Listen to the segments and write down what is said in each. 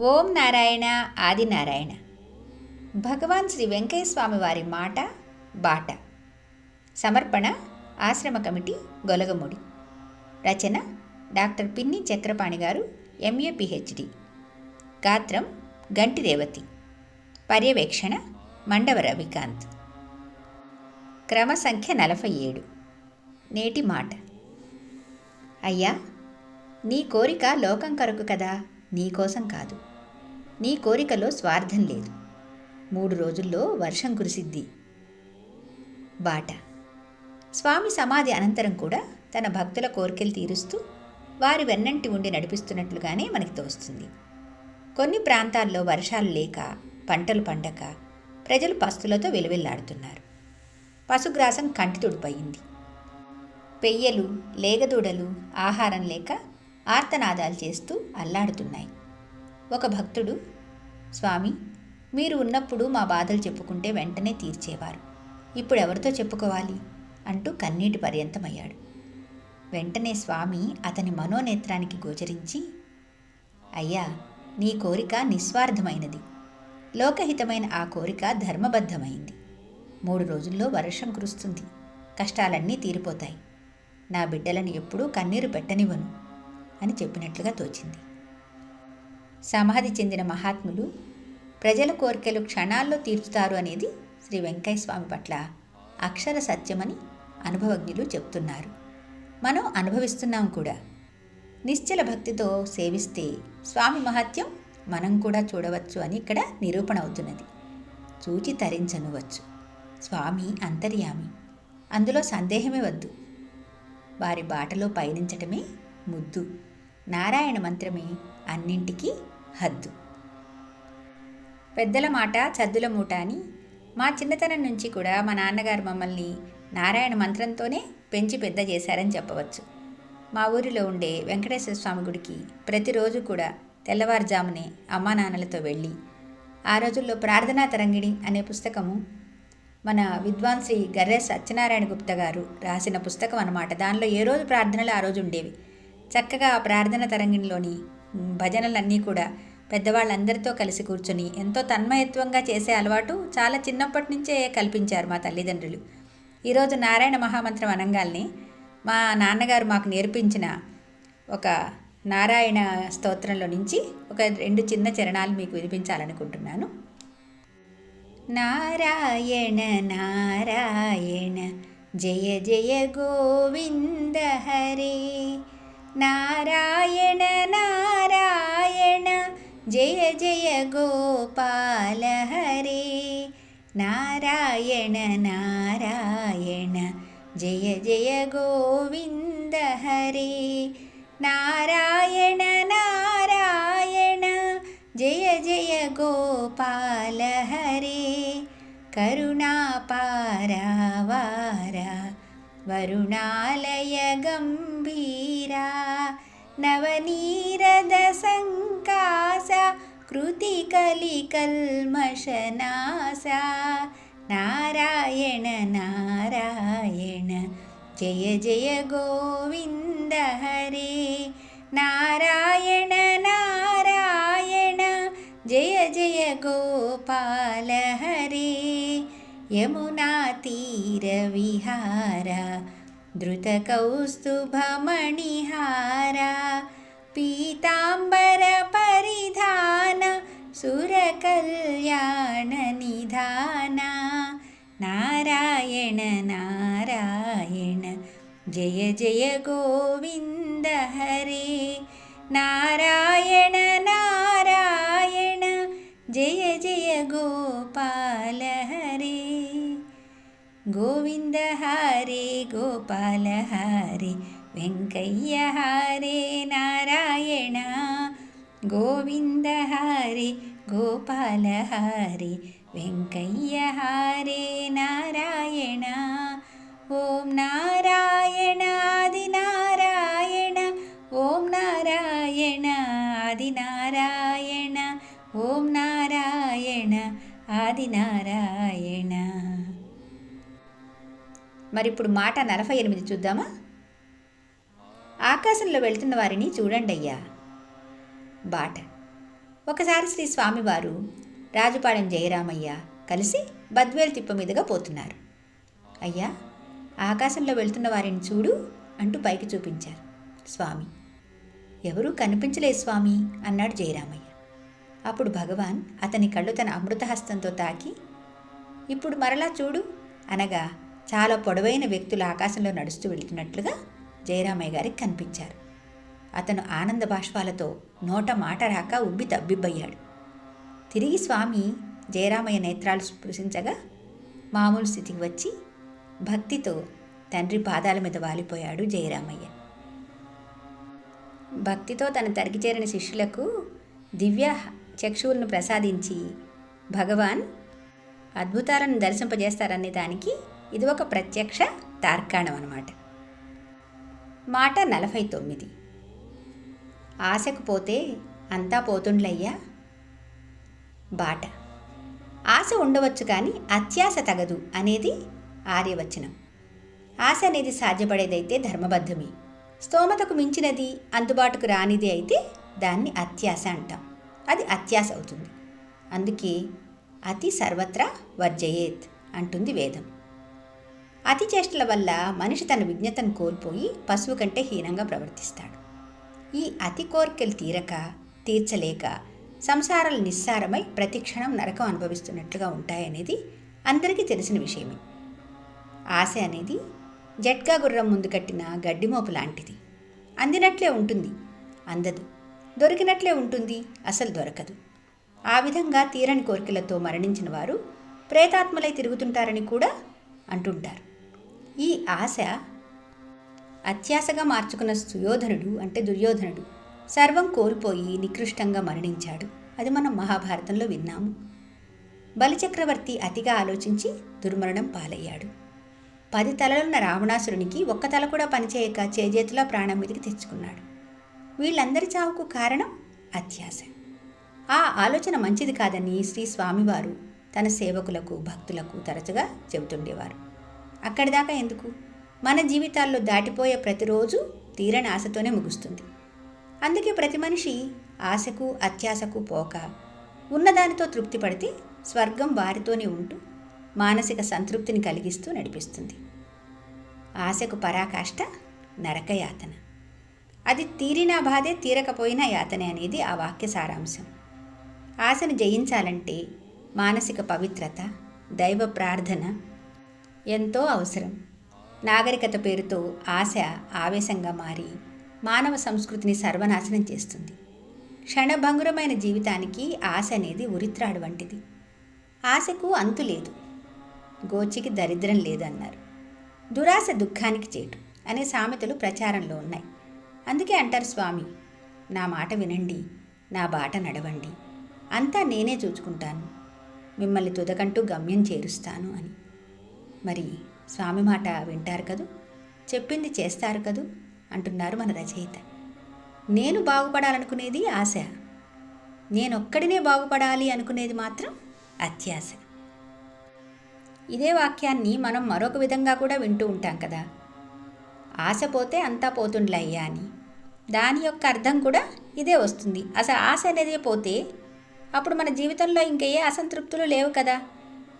ఓం నారాయణ ఆది నారాయణ. భగవాన్ శ్రీ వెంకయ్య స్వామి వారి మాట బాట. సమర్పణ ఆశ్రమ కమిటీ గొలగముడి. రచన డాక్టర్ పిన్ని చక్రపాణి గారు ఎంఏ పిహెచ్డి. గాత్రం గంటి రేవతి పర్యవేక్షణ మండవ రవికాంత్. క్రమ సంఖ్య నలభై ఏడు నేటి మాట. అయ్యా నీ కోరిక లోకం కొరకు కదా? నీకోసం కాదు. నీ కోరికలో స్వార్థం లేదు. మూడు రోజుల్లో వర్షం కురిసిద్ది. బాట. స్వామి సమాధి అనంతరం కూడా తన భక్తుల కోరికలు తీరుస్తూ వారి వెన్నంటి ఉండి నడిపిస్తున్నట్లుగానే మనకి తోస్తుంది. కొన్ని ప్రాంతాల్లో వర్షాలు లేక పంటలు పండక ప్రజలు పస్తులతో వెలువెల్లాడుతున్నారు పశుగ్రాసం కంటి తుడిపోయింది. పెయ్యలు లేగదూడలు ఆహారం లేక ఆర్తనాదాలు చేస్తూ అల్లాడుతున్నాయి. ఒక భక్తుడు స్వామి మీరు ఉన్నప్పుడు మా బాధలు చెప్పుకుంటే వెంటనే తీర్చేవారు. ఇప్పుడు ఎవరితో చెప్పుకోవాలి? అంటూ కన్నీటి పర్యంతమయ్యాడు. వెంటనే స్వామి అతని మనోనేత్రానికి గోచరించి అయ్యా నీ కోరిక నిస్వార్థమైనది. లోకహితమైన ఆ కోరిక ధర్మబద్ధమైంది. మూడు రోజుల్లో వర్షం కురుస్తుంది. కష్టాలన్నీ తీరిపోతాయి. నా బిడ్డలను ఎప్పుడూ కన్నీరు పెట్టనివ్వను. అని చెప్పినట్లుగా తోచింది. సమాధి చెందిన మహాత్ములు ప్రజల కోరికలు క్షణాల్లో తీర్చుతారు అనేది శ్రీ వెంకయ్య స్వామి పట్ల అక్షర సత్యమని అనుభవజ్ఞులు చెప్తున్నారు. మనం అనుభవిస్తున్నాం కూడా. నిశ్చల భక్తితో సేవిస్తే స్వామి మహత్యం మనం కూడా చూడవచ్చు అని ఇక్కడ నిరూపణ అవుతున్నది. చూచి తరించనువచ్చు. స్వామి అంతర్యామి. అందులో సందేహమే వద్దు. వారి బాటలో పయనించటమే ముద్దు. నారాయణ మంత్రమే అన్నింటికీ హద్దు. పెద్దల మాట చద్దుల మూట అని మా చిన్నతనం నుంచి కూడా మా నాన్నగారు మమ్మల్ని నారాయణ మంత్రంతోనే పెంచి పెద్ద చేశారని చెప్పవచ్చు. మా ఊరిలో ఉండే వెంకటేశ్వర స్వామి గుడికి ప్రతిరోజు కూడా తెల్లవారుజామునే అమ్మా నాన్నలతో వెళ్ళి ఆ రోజుల్లో ప్రార్థనా తరంగిణి అనే పుస్తకము మన విద్వాన్ శ్రీ గర్రె సత్యనారాయణ గుప్త గారు రాసిన పుస్తకం అన్నమాట దానిలో ఏ రోజు ప్రార్థనలు ఆ రోజు ఉండేవి? చక్కగా ఆ ప్రార్థన తరంగిణిలోని భజనలన్నీ కూడా పెద్దవాళ్ళందరితో కలిసి కూర్చొని ఎంతో తన్మయత్వంగా చేసే అలవాటు చాలా చిన్నప్పటి నుంచే కల్పించారు మా తల్లిదండ్రులు. ఈరోజు నారాయణ మహామంత్రం అనంగాల్ని మా నాన్నగారు మాకు నేర్పించిన ఒక నారాయణ స్తోత్రంలో నుంచి ఒక రెండు చిన్న చరణాలు మీకు వినిపించాలనుకుంటున్నాను. నారాయణ నారాయణ జయ జయ గోవింద హరే. नारायण नारायण। जय जय गोपाल हरे। नारायण नारायण। जय जय गोविन्द हरे। नारायण नारायण। जय जय गोपाल हरे। करुणापारावार वरुणालय गम् गम्भीरा नवनीरदसङ्कासा कृतिकलिकल्मषनासा। नारायण नारायण जय जय गोविन्द हरे। नारायण नारायण जय जय गोपाल हरे यमुनातीरविहारा द्रुतकौस्तुभमणिहारा पीताम्बरपरिधान सुरकल्याणनिधाना नारायण नारायण जय जय गोविन्द हरे नारायण नारायण जय जय गोविन्द हरे गोपाल हरे वेङ्कय्य हरे नारायण गोविन्द हरे गोपाल हरे वेङ्कय्य हरे नारायण ॐ नारायणादिनारायण ॐ नारायणादिनारायण ॐ नारायण आदिनारायण। మరి ఇప్పుడు మాట నలభై ఎనిమిది చూద్దామా? ఆకాశంలో వెళ్తున్న వారిని చూడండి అయ్యా. బాట. ఒకసారి శ్రీ స్వామివారు రాజుపాడెం జయరామయ్య కలిసి బద్వేలు తిప్ప మీదుగా పోతున్నారు. అయ్యా ఆకాశంలో వెళ్తున్న వారిని చూడు అంటూ పైకి చూపించారు. స్వామి. ఎవరూ కనిపించలేదు స్వామి అన్నాడు జయరామయ్య. అప్పుడు భగవాన్ అతని కళ్ళు తన అమృతహస్తంతో తాకి ఇప్పుడు మరలా చూడు అనగా చాలా పొడవైన వ్యక్తులు ఆకాశంలో నడుస్తూ వెళ్తున్నట్లుగా జయరామయ్య గారికి కనిపించారు. అతను ఆనంద బాష్పాలతో నోట మాట రాక ఉబ్బి తబ్బిబ్బయ్యాడు. తిరిగి స్వామి జయరామయ్య నేత్రాలు స్పృశించగా మామూలు స్థితికి వచ్చి భక్తితో తండ్రి పాదాల మీద వాలిపోయాడు జయరామయ్య. భక్తితో తన తరిగి చేరిన శిష్యులకు దివ్య చక్షువులను ప్రసాదించి భగవాన్ అద్భుతాలను దర్శింపజేస్తారనే దానికి ఇది ఒక ప్రత్యక్ష తార్కాణం అన్నమాట. మాట నలభై తొమ్మిది. ఆశకు పోతే అంతా పోతుండ్లయ్యా? బాట. ఆశ ఉండవచ్చు కానీ అత్యాశ తగదు అనేది ఆర్యవచనం. ఆశ అనేది సాధ్యపడేదైతే ధర్మబద్ధమే. స్తోమతకు మించినది అందుబాటుకు రానిది అయితే దాన్ని అత్యాశ అంటాం. అది అత్యాశ అవుతుంది. అందుకే అతి సర్వత్రా వర్జయేత్ అంటుంది వేదం. అతి చేష్టల వల్ల మనిషి తన విజ్ఞతను కోల్పోయి పశువు కంటే హీనంగా ప్రవర్తిస్తాడు. ఈ అతి కోరికలు తీరక తీర్చలేక సంసారాలు నిస్సారమై ప్రతిక్షణం నరకం అనుభవిస్తున్నట్లుగా ఉంటాయనేది అందరికీ తెలిసిన విషయమే. ఆశ అనేది జట్కా గుర్రం ముందు కట్టిన గడ్డిమోపు లాంటిది. అందినట్లే ఉంటుంది. అందదు. దొరికినట్లే ఉంటుంది. అసలు దొరకదు. ఆ విధంగా తీరని కోరికలతో మరణించిన వారు ప్రేతాత్మలై తిరుగుతుంటారని కూడా అంటుంటారు. ఈ ఆశ అత్యాశగా మార్చుకున్న సుయోధనుడు అంటే దుర్యోధనుడు సర్వం కోల్పోయి నికృష్టంగా మరణించాడు. అది మనం మహాభారతంలో విన్నాము. బలిచక్రవర్తి అతిగా ఆలోచించి దుర్మరణం పాలయ్యాడు. పది తలలున్న రావణాసురునికి ఒక్క తల కూడా పనిచేయక చేజేతిలో ప్రాణం మీదకి తెచ్చుకున్నాడు. వీళ్ళందరి చావుకు కారణం అత్యాశ. ఆ ఆలోచన మంచిది కాదని శ్రీ స్వామివారు తన సేవకులకు భక్తులకు తరచుగా చెబుతుండేవారు. అక్కడిదాకా ఎందుకు? మన జీవితాల్లో దాటిపోయే ప్రతిరోజు తీరని ఆశతోనే ముగుస్తుంది. అందుకే ప్రతి మనిషి ఆశకు అత్యాశకు పోక ఉన్నదానితో తృప్తి పడితే స్వర్గం వారితోనే ఉంటూ మానసిక సంతృప్తిని కలిగిస్తూ నడిపిస్తుంది. ఆశకు పరాకాష్ట నరకయాతన. అది తీరినా బాధే తీరకపోయినా యాతనే అనేది ఆ వాక్య సారాంశం. ఆశను జయించాలంటే మానసిక పవిత్రత దైవ ప్రార్థన ఎంతో అవసరం. నాగరికత పేరుతో ఆశ ఆవేశంగా మారి మానవ సంస్కృతిని సర్వనాశనం చేస్తుంది. క్షణభంగురమైన జీవితానికి ఆశ అనేది ఉరిత్రాడు వంటిది. ఆశకు అంతు లేదు. గోచికి దరిద్రం లేదన్నారు. దురాశ దుఃఖానికి చేటు అనే సామెతలు ప్రచారంలో ఉన్నాయి. అందుకే అంటారు స్వామి నా మాట వినండి నా బాట నడవండి. అంతా నేనే చూచుకుంటాను. మిమ్మల్ని తుదకంటూ గమ్యం చేరుస్తాను అని. మరి స్వామి మాట వింటారు కదూ? చెప్పింది చేస్తారు కదూ? అంటున్నారు మన రచయిత. నేను బాగుపడాలనుకునేది ఆశ. నేనొక్కడినే బాగుపడాలి అనుకునేది మాత్రం అత్యాశ. ఇదే వాక్యాన్ని మనం మరొక విధంగా కూడా వింటూ ఉంటాం కదా. ఆశ పోతే అంతా పోతుండ్లే అయ్యా అని. దాని యొక్క అర్థం కూడా ఇదే వస్తుంది. అసలు ఆశ అనేది పోతే అప్పుడు మన జీవితంలో ఇంకే ఏ అసంతృప్తులు లేవు కదా.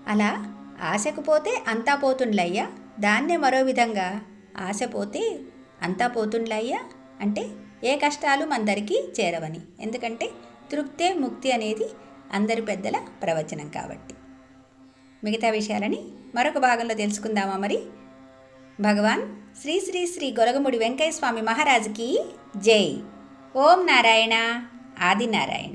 అలా ఆశకు పోతే అంతా పోతుండ్లయ్యా? దాన్నే మరో విధంగా ఆశ పోతే అంతా పోతుండ్లయ్యా? అంటే ఏ కష్టాలు మందరికీ చేరవని. ఎందుకంటే తృప్తే ముక్తి అనేది అందరి పెద్దల ప్రవచనం కాబట్టి. మిగతా విషయాలని మరొక భాగంలో తెలుసుకుందామా మరి? భగవాన్ శ్రీ శ్రీ శ్రీ గొలగముడి వెంకయ్య స్వామి మహారాజుకి జై. ఓం నారాయణ. ఆది నారాయణ